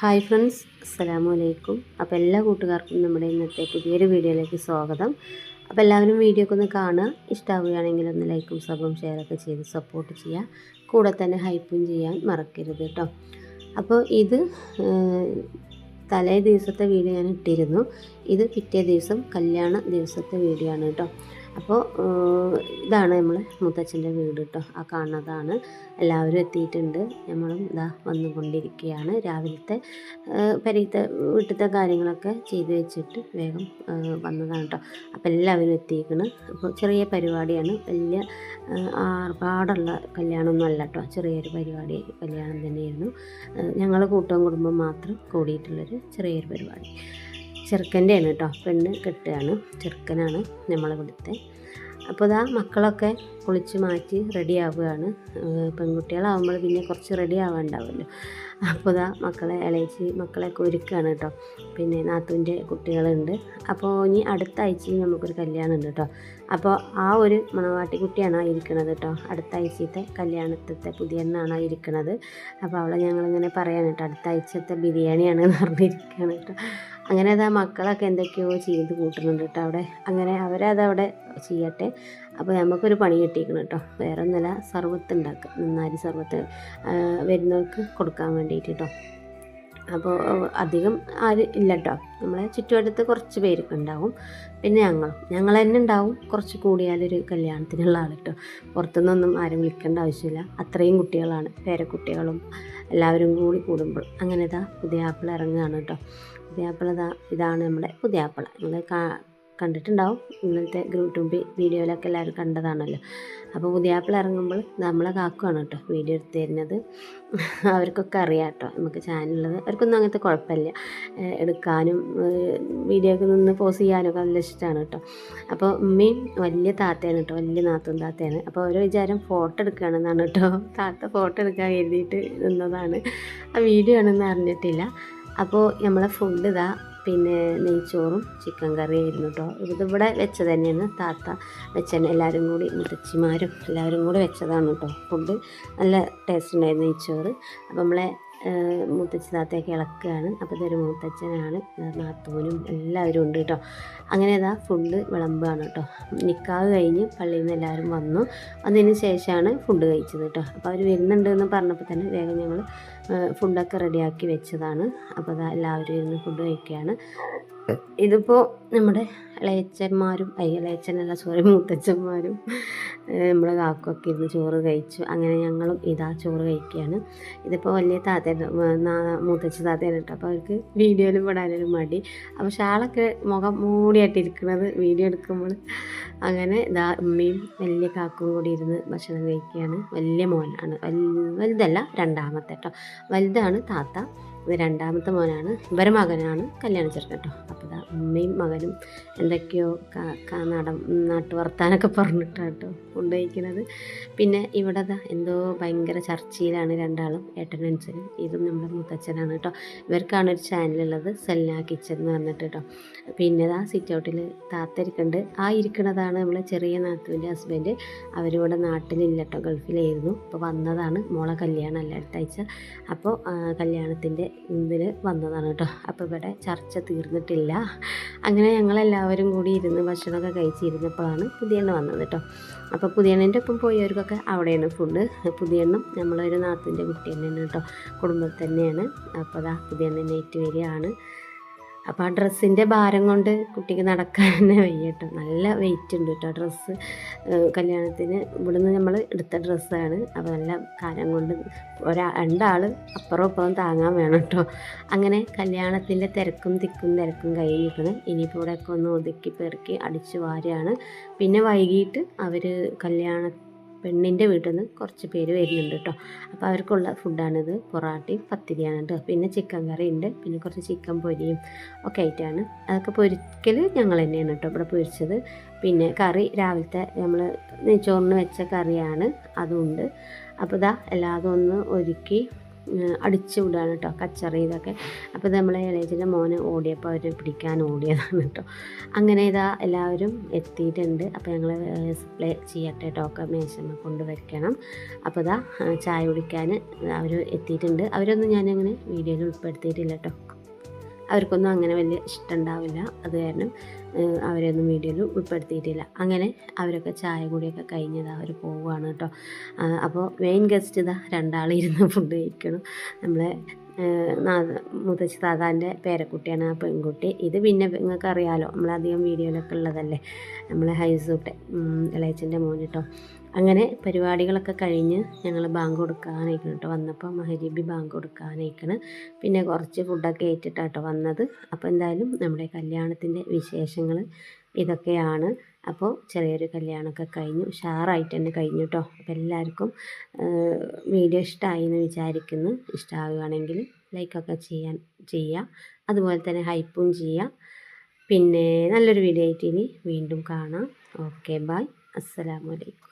Hi friends അസ്സലാമു അലൈക്കും അപ്പോൾ എല്ലാ കൂട്ടുകാർക്കും നമ്മുടെ ഇന്നത്തെ പുതിയൊരു വീഡിയോയിലേക്ക് സ്വാഗതം. അപ്പോൾ എല്ലാവരും വീഡിയോ ഒക്കെ ഒന്ന് കാണുക. ഇഷ്ടമാവുകയാണെങ്കിൽ ഒന്ന് ലൈക്കും സബും ഷെയറൊക്കെ ചെയ്ത് സപ്പോർട്ട് ചെയ്യുക. കൂടെ തന്നെ ഹൈപ്പും ചെയ്യാൻ മറക്കരുത് കേട്ടോ അപ്പോൾ ഇത് തലേ ദിവസത്തെ വീഡിയോ ഞാൻ ഇട്ടിരുന്നു. ഇത് പിറ്റേ ദിവസം കല്യാണ ദിവസത്തെ വീഡിയോ ആണ് കേട്ടോ അപ്പോൾ ഇതാണ് നമ്മൾ മുത്തച്ഛന്റെ വീട് കേട്ടോ ആ കാണുന്നതാണ് എല്ലാവരും എത്തിയിട്ടുണ്ട്. നമ്മളും ഇതാ വന്നുകൊണ്ടിരിക്കുകയാണ്. രാവിലത്തെ പരീത്തെ വീട്ടിലത്തെ കാര്യങ്ങളൊക്കെ ചെയ്ത് വെച്ചിട്ട് വേഗം വന്നതാണ് കേട്ടോ അപ്പോൾ എല്ലാവരും എത്തിയിരിക്കണം അപ്പോൾ ചെറിയ പരിപാടിയാണ്. വലിയ ആർഭാടുള്ള കല്യാണമൊന്നും അല്ല കേട്ടോ ചെറിയൊരു പരിപാടി കല്യാണം തന്നെയായിരുന്നു. ഞങ്ങൾ കൂട്ടവും കുടുംബം മാത്രം കൂടിയിട്ടുള്ളൊരു ചെറിയൊരു പരിപാടി. ചെറുക്കന്റെയാണ് കേട്ടോ. പെണ്ണ് കെട്ടുകയാണ്. ചെറുക്കനാണ് നമ്മളിവിടുത്തെ അപ്പോൾ ഇതാ മക്കളൊക്കെ കുളിച്ച് മാറ്റി റെഡി ആവുകയാണ്. പെൺകുട്ടികളാവുമ്പോൾ പിന്നെ കുറച്ച് റെഡി ആവാണ്ടാവുമല്ലോ. അപ്പോൾ ഇതാ മക്കളെ ഇളയിച്ച് മക്കളെയൊക്കെ ഒരുക്കുകയാണ് കേട്ടോ. പിന്നെ നാത്തൂന്റെ കുട്ടികളുണ്ട്. അപ്പോൾ ഇനി അടുത്ത ആഴ്ച നമുക്കൊരു കല്യാണം ഉണ്ട് കേട്ടോ. അപ്പോൾ ആ ഒരു മണവാട്ടി കുട്ടിയാണ് ആ ഇരിക്കണത് കേട്ടോ. അടുത്ത ആഴ്ചത്തെ കല്യാണത്തെ പുതിയ എണ്ണാണ് ആ ഇരിക്കണത്. അപ്പോൾ അവളെ ഞങ്ങളിങ്ങനെ പറയാൻ കേട്ടോ. അടുത്ത ആഴ്ചത്തെ ബിരിയാണിയാണ് എന്ന് പറഞ്ഞിരിക്കുകയാണ് കേട്ടോ. അങ്ങനെ അത് ആ മക്കളൊക്കെ എന്തൊക്കെയോ ചെയ്ത് കൂട്ടുന്നുണ്ട് കേട്ടോ അവിടെ. അങ്ങനെ അവരത് അവിടെ ചെയ്യട്ടെ. അപ്പോൾ നമുക്കൊരു പണി കിട്ടിയിരിക്കണം കേട്ടോ. വേറെ ഒന്നല്ല സർവത്ത് ഉണ്ടാക്കുക നന്നാരി സർവത്ത് വരുന്നവർക്ക് കൊടുക്കാൻ വേണ്ടിയിട്ട് കേട്ടോ. അപ്പോൾ അധികം ആരും ഇല്ല കേട്ടോ. നമ്മളെ ചുറ്റുവട്ടത്ത് കുറച്ച് പേരൊക്കെ ഉണ്ടാവും. പിന്നെ ഞങ്ങൾ ഞങ്ങൾ തന്നെ ഉണ്ടാവും. കുറച്ച് കൂടിയാലൊരു കല്യാണത്തിനുള്ള ആൾ കേട്ടോ. പുറത്തുനിന്നൊന്നും ആരും വിളിക്കേണ്ട ആവശ്യമില്ല. അത്രയും കുട്ടികളാണ്. പേരക്കുട്ടികളും എല്ലാവരും കൂടി കൂടുമ്പോൾ. അങ്ങനെ ഇതാ പുതിയ ആപ്പിൾ ഇറങ്ങുകയാണ് കേട്ടോ. പുതിയ ആപ്പിൾ ഇതാ ഇതാണ് നമ്മുടെ പുതിയാപ്പിള. നിങ്ങൾ കണ്ടിട്ടുണ്ടാവും. ഇന്നത്തെ ഗ്രൂപ്പ് വീഡിയോയിലൊക്കെ എല്ലാവരും കണ്ടതാണല്ലോ. അപ്പോൾ പുതിയാപ്പിള ഇറങ്ങുമ്പോൾ നമ്മളെ കാക്കുവാണ് കേട്ടോ വീഡിയോ എടുത്ത് തരുന്നത്. അവർക്കൊക്കെ അറിയാം കേട്ടോ നമുക്ക് ചാനലുള്ളത് അവർക്കൊന്നും അങ്ങനത്തെ കുഴപ്പമില്ല. എടുക്കാനും വീഡിയോ ഒക്കെ നിന്ന് പോസ് ചെയ്യാനും ഒക്കെ നല്ല ഇഷ്ടമാണ് കേട്ടോ. അപ്പോൾ ഉമ്മയും വലിയ താത്തയാണ് കേട്ടോ വലിയ നാത്തും താത്തയാണ്. അപ്പോൾ ഓരോ വിചാരം ഫോട്ടോ എടുക്കുകയാണെന്നാണ് കേട്ടോ. താത്ത ഫോട്ടോ എടുക്കാൻ എഴുതിയിട്ട് നിന്നതാണ്. ആ വീഡിയോ ആണെന്ന് അറിഞ്ഞിട്ടില്ല. അപ്പോൾ നമ്മളെ ഫുഡ് ഇതാ. പിന്നെ നെയ്ച്ചോറും ചിക്കൻ കറിയായിരുന്നു കേട്ടോ ഇതിവിടെ വെച്ചത് തന്നെയാണ് താത്ത വെച്ചതന്നെ എല്ലാവരും കൂടി മുത്തച്ഛിമാരും എല്ലാവരും കൂടി വെച്ചതാണ് കേട്ടോ ഫുഡ് നല്ല ടേസ്റ്റ് ഉണ്ടായിരുന്നു നെയ്ച്ചോറ്. അപ്പോൾ നമ്മളെ ഏഹ്, മുത്തച്ഛി താത്തയൊക്കെ ഇളക്കുകയാണ് അപ്പോൾ ഇതൊരു മുത്തച്ഛനാണ് നാത്തൂനും എല്ലാവരും ഉണ്ട് കേട്ടോ അങ്ങനെ ഇതാ ഫുഡ് വിളമ്പാണ് കേട്ടോ നിക്കാഹ് കഴിഞ്ഞ് പള്ളിയിൽ നിന്ന് എല്ലാവരും വന്നു. അതിന് ശേഷമാണ് ഫുഡ് കഴിച്ചത് കേട്ടോ അപ്പോൾ അവർ വരുന്നുണ്ട് എന്ന് പറഞ്ഞപ്പോൾ തന്നെ വേഗം ഞങ്ങൾ ഫുഡൊക്കെ റെഡിയാക്കി വെച്ചതാണ്. അപ്പോൾ അതാ എല്ലാവരും ഇരുന്ന് ഫുഡ് കഴിക്കുകയാണ്. ഇതിപ്പോൾ നമ്മുടെ ഇളയച്ചന്മാരും അയ്യ ഇളയച്ചനല്ല സോറി മൂത്തച്ഛന്മാരും നമ്മുടെ കാക്കൊക്കെ ഇരുന്ന് ചോറ് കഴിച്ചു. അങ്ങനെ ഞങ്ങളും ഇതാ ചോറ് കഴിക്കുകയാണ്. ഇതിപ്പോൾ വലിയ താത്ത മൂത്തച്ഛ താത്തയാണ് കേട്ടോ. അപ്പോൾ അവർക്ക് വീഡിയോയിലും പെടാനൊരു മടി. അപ്പോൾ ഷാളൊക്കെ മുഖം മൂടിയായിട്ടിരിക്കുന്നത് വീഡിയോ എടുക്കുമ്പോൾ. അങ്ങനെ ഇതാ ഉമ്മയും വലിയ കാക്കും കൂടി ഇരുന്ന് ഭക്ഷണം കഴിക്കുകയാണ്. വലിയ മോനാണ്. വലുതല്ല രണ്ടാമത്തെ കേട്ടോ. വലുതാണ് താത്ത. ഇത് രണ്ടാമത്തെ മോനാണ്. ഇവരെ മകനാണ് കല്യാണ ചെറുക്കൻ കേട്ടോ. അപ്പോൾ ഇതാ ഉമ്മയും മകനും എന്തൊക്കെയോ നട നാട്ടു വർത്താനൊക്കെ പറഞ്ഞിട്ടാണ് കേട്ടോ കൊണ്ടുപോയിക്കുന്നത് പിന്നെ ഇവിടെ ദാ എന്തോ ഭയങ്കര ചർച്ചയിലാണ് രണ്ടാളും ഏട്ടനനുസരും ഇതും നമ്മുടെ മുത്തച്ഛനാണ് കേട്ടോ. ഇവർക്കാണ് ഒരു ചാനലുള്ളത് സെല്ല കിച്ചൻ എന്ന് പറഞ്ഞിട്ട് കേട്ടോ. പിന്നെ ദാ സിറ്റ് ഔട്ടിൽ താത്തരിക്കുന്നുണ്ട്. ആ ഇരിക്കുന്നതാണ് നമ്മളെ ചെറിയ നാത്തുവിന്റെ ഹസ്ബൻഡ്. അവരിവിടെ നാട്ടിലില്ല കേട്ടോ ഗൾഫിലായിരുന്നു. അപ്പോൾ വന്നതാണ്. മോളെ കല്യാണം അല്ല അടുത്ത ആഴ്ച അപ്പോൾ കല്യാണത്തിന്റെ ഇതിൽ വന്നതാണ് കേട്ടോ. അപ്പോൾ ഇവിടെ ചർച്ച തീർന്നിട്ടില്ല. അങ്ങനെ ഞങ്ങളെല്ലാവരും കൂടി ഇരുന്ന് ഭക്ഷണമൊക്കെ കഴിച്ചിരുന്നപ്പോഴാണ് പുതിയെണ്ണ വന്നത് കേട്ടോ. അപ്പോൾ പുതിയെണ്ണന്റെ ഒപ്പം പോയവർക്കൊക്കെ അവിടെയാണ് ഫുഡ് പുതിയെണ്ണം നമ്മളൊരു നാത്തിന്റെ കുട്ടി തന്നെയാണ് കേട്ടോ. കുടുംബത്തിൽ തന്നെയാണ്. അപ്പോൾ അതാ പുതിയെണ്ണ നെയ്റ്റ് വരികയാണ് അപ്പോൾ ആ ഡ്രസ്സിന്റെ ഭാരം കൊണ്ട് കുട്ടിക്ക് നടക്കാൻ തന്നെ വയ്യ കേട്ടോ. നല്ല വെയിറ്റ് ഉണ്ട് കേട്ടോ ഡ്രസ്സ് കല്യാണത്തിന് ഇവിടുന്ന് നമ്മൾ എടുത്ത ഡ്രസ്സാണ് അപ്പോൾ നല്ല കാലം കൊണ്ട് ഒരാ രണ്ടാൾ അപ്പുറം അപ്പുറം താങ്ങാൻ വേണം കേട്ടോ. അങ്ങനെ കല്യാണത്തിന്റെ തിരക്കും തിക്കും തിരക്കും കഴിയിക്കണം ഇനിയിപ്പോൾ ഇവിടെയൊക്കെ ഒന്ന് ഒതുക്കി പെറുക്കി അടിച്ചു വാരുകയാണ്. പിന്നെ വൈകിട്ട് അവർ കല്യാണ പെണ്ണിന്റെ വീട്ടിൽ നിന്ന് കുറച്ച് പേര് വരുന്നുണ്ട് കേട്ടോ അപ്പോൾ അവർക്കുള്ള ഫുഡാണിത്. പൊറാട്ടയും പത്തിരിയാണ് കേട്ടോ പിന്നെ ചിക്കൻ കറി ഉണ്ട് പിന്നെ കുറച്ച് ചിക്കൻ പൊരിയും ഒക്കെ ആയിട്ടാണ്. അതൊക്കെ പൊരിക്കൽ ഞങ്ങൾ തന്നെയാണ് കേട്ടോ ഇവിടെ പൊരിച്ചത്. പിന്നെ കറി രാവിലത്തെ നമ്മൾ നെയ്ച്ചോറിന് വെച്ച കറിയാണ്. അതുണ്ട് അപ്പോൾ ഇതാ എല്ലാതും ഒന്ന് ഒരുക്കി അടിച്ചു വിടുകയാണ് കേട്ടോ കച്ചറ ഇതൊക്കെ അപ്പോൾ നമ്മളെ ഇളയച്ചിന്റെ മോനെ ഓടിയപ്പോൾ അവരെ പിടിക്കാൻ ഓടിയതാണ് കേട്ടോ അങ്ങനെ ഇതാ എല്ലാവരും എത്തിയിട്ടുണ്ട്. അപ്പോൾ ഞങ്ങൾ സപ്ലൈ ചെയ്യട്ടെ കേട്ടോ ഒക്കെ മേശമ്മ കൊണ്ട് വെക്കണം അപ്പോൾ ഇതാ ചായ കുടിക്കാൻ അവർ എത്തിയിട്ടുണ്ട്. അവരൊന്നും ഞാനങ്ങനെ വീഡിയോയിൽ ഉൾപ്പെടുത്തിയിട്ടില്ല കേട്ടോ അവർക്കൊന്നും അങ്ങനെ വലിയ ഇഷ്ടം ഉണ്ടാവില്ല അത് കാരണം അവരെയൊന്നും വീഡിയോയിൽ ഉൾപ്പെടുത്തിയിട്ടില്ല. അങ്ങനെ അവരൊക്കെ ചായ കൂടിയൊക്കെ കഴിഞ്ഞതാ അവർ പോവുകയാണ് കേട്ടോ. അപ്പോൾ മെയിൻ ഗസ്റ്റ് ഇതാ രണ്ടാളിരുന്ന് ഫുഡ് കഴിക്കണം. നമ്മളെ മുത്തശ്ശി താതാന്റെ പേരക്കുട്ടിയാണ് ആ പെൺകുട്ടി. ഇത് പിന്നെ നിങ്ങൾക്ക് അറിയാലോ നമ്മളധികം വീഡിയോയിലൊക്കെ ഉള്ളതല്ലേ? നമ്മളെ ഹൈസൂട്ടെ ഇളയച്ചന്റെ മോൻ കേട്ടോ. അങ്ങനെ പരിപാടികളൊക്കെ കഴിഞ്ഞ് ഞങ്ങൾ ബാങ്ക് കൊടുക്കാനായിക്കണം കേട്ടോ വന്നപ്പോൾ മഹരീബി ബാങ്ക് കൊടുക്കാനായിക്കണം. പിന്നെ കുറച്ച് ഫുഡൊക്കെ ഏറ്റിട്ടാട്ടോ വന്നത്. അപ്പോൾ എന്തായാലും നമ്മുടെ കല്യാണത്തിന്റെ വിശേഷങ്ങൾ ഇതൊക്കെയാണ്. അപ്പോൾ ചെറിയൊരു കല്യാണമൊക്കെ കഴിഞ്ഞു. ഉഷാറായിട്ട് തന്നെ കഴിഞ്ഞു കേട്ടോ അപ്പോൾ എല്ലാവർക്കും വീഡിയോ ഇഷ്ടമായി എന്ന് വിചാരിക്കുന്നു. ഇഷ്ടമാവുകയാണെങ്കിൽ ലൈക്കൊക്കെ ചെയ്യാൻ ചെയ്യുക അതുപോലെ തന്നെ ഹൈപ്പും ചെയ്യുക പിന്നെ നല്ലൊരു വീഡിയോ ആയിട്ട് ഇനി വീണ്ടും കാണാം. ഓക്കെ ബായ് അസ്സലാമു അലൈക്കും.